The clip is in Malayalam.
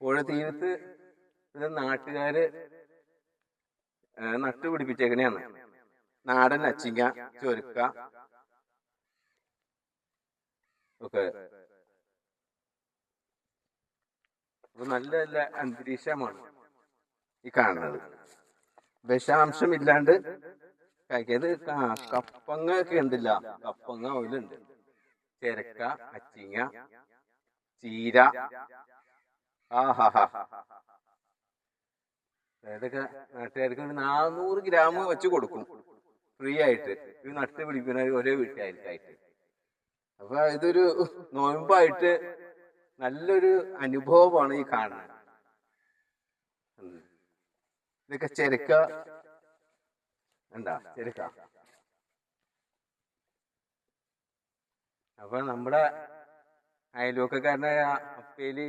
പുഴ തീരത്ത് ഇത് നാട്ടുകാര് നട്ടുപിടിപ്പിച്ചേക്കണെയാണ് നാടൻ അച്ചിങ്ങ ചൊരുക്ക ഒക്കെ. നല്ല നല്ല അന്തരീക്ഷമാണ് ഈ കാണുന്നത്. വിഷാംശം ഇല്ലാണ്ട് കഴിക്കിയത് കപ്പങ്ങ ഒക്കെ ഉണ്ടല്ല. കപ്പങ്ങ ഓയിലുണ്ട്. ചെരക്ക അച്ചിങ്ങ ചീര അതൊക്കെ നാട്ടുകാർക്ക് നാനൂറ് ഗ്രാം വെച്ച് കൊടുക്കും. ഫ്രീ ആയിട്ട്. ഇത് നട്ട് പിടിക്കുന്ന ഒരേ വീട്ടുകാർക്കായിട്ട് അപ്പൊ ഇതൊരു നോയമ്പായിട്ട് നല്ലൊരു അനുഭവമാണ് ഈ ഉം. ഇതൊക്കെ ചെരുക്ക. എന്താ? ചെരുക്ക. അപ്പൊ നമ്മുടെ അയൽവക്കക്കാരനായ അപ്പേലി